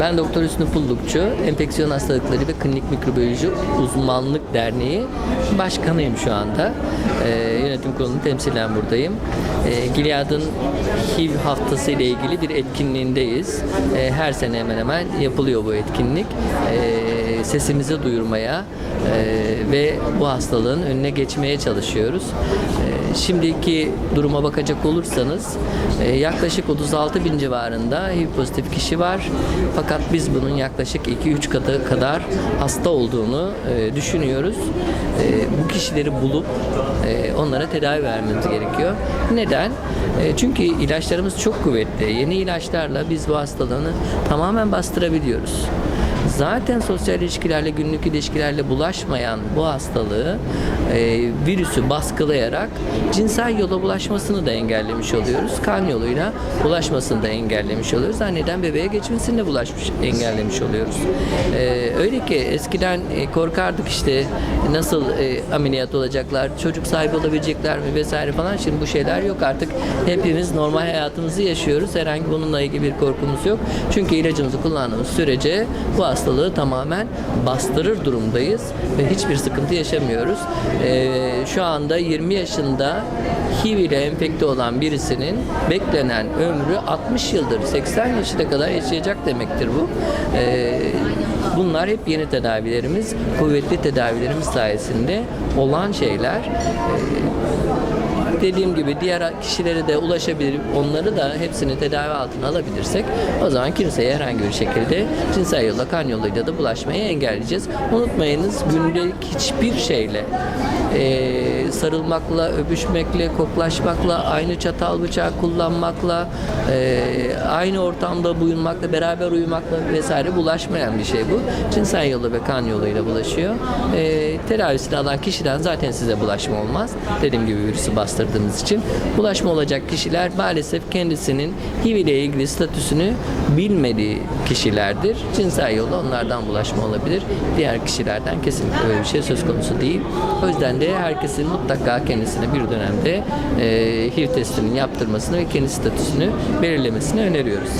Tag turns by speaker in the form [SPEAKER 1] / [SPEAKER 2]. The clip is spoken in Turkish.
[SPEAKER 1] Ben Doktor Hüsnü Pullukçu, Enfeksiyon Hastalıkları ve Klinik Mikrobiyoloji Uzmanlık Derneği Başkanıyım şu anda. Ee, yönetim kurulunu temsilen buradayım. Ee, Gilead'ın HIV haftası ile ilgili bir etkinliğindeyiz. Ee, her sene hemen hemen yapılıyor bu etkinlik. Ee, sesimizi duyurmaya e, ve bu hastalığın önüne geçmeye çalışıyoruz. Ee, şimdiki duruma bakacak olursanız e, yaklaşık 36 bin civarında HIV pozitif kişi var. Fakat biz bunun yaklaşık 2-3 katı kadar hasta olduğunu e, düşünüyoruz. E, bu kişileri bulup onlara tedavi vermemiz gerekiyor. Neden? Çünkü ilaçlarımız çok kuvvetli. Yeni ilaçlarla biz bu hastalığını tamamen bastırabiliyoruz. Zaten sosyal ilişkilerle, günlük ilişkilerle bulaşmayan bu hastalığı e, virüsü baskılayarak cinsel yola bulaşmasını da engellemiş oluyoruz. Kan yoluyla bulaşmasını da engellemiş oluyoruz. Anneden bebeğe geçmesini de bulaşmış, engellemiş oluyoruz. E, öyle ki eskiden e, korkardık işte nasıl e, ameliyat olacaklar, çocuk sahibi olabilecekler mi vesaire falan. Şimdi bu şeyler yok artık. Hepimiz normal hayatımızı yaşıyoruz. Herhangi bununla ilgili bir korkumuz yok. Çünkü ilacımızı kullandığımız sürece bu hastalığı tamamen bastırır durumdayız ve hiçbir sıkıntı yaşamıyoruz. Ee, şu anda 20 yaşında HIV ile enfekte olan birisinin beklenen ömrü 60 yıldır 80 yaşına kadar yaşayacak demektir bu. Ee, bunlar hep yeni tedavilerimiz, kuvvetli tedavilerimiz sayesinde olan şeyler. Ee, dediğim gibi diğer kişilere de ulaşabilir, onları da hepsini tedavi altına alabilirsek o zaman kimseye herhangi bir şekilde cinsel yolla, kan yoluyla da bulaşmayı engelleyeceğiz. Unutmayınız günlük hiçbir şeyle e, sarılmakla, öpüşmekle, koklaşmakla, aynı çatal bıçağı kullanmakla, e, aynı ortamda bulunmakla, beraber uyumakla vesaire bulaşmayan bir şey bu. Cinsel yolla ve kan yoluyla bulaşıyor. E, tedavisini alan kişiden zaten size bulaşma olmaz. Dediğim gibi virüsü bastırdığınız için. Bulaşma olacak kişiler maalesef kendisinin HIV ile ilgili statüsünü bilmediği kişilerdir. Cinsel yolla onlardan bulaşma olabilir. Diğer kişilerden kesinlikle öyle bir şey söz konusu değil. O yüzden de herkesin mutlaka kendisine bir dönemde e, HIV testinin yaptırmasını ve kendi statüsünü belirlemesini öneriyoruz.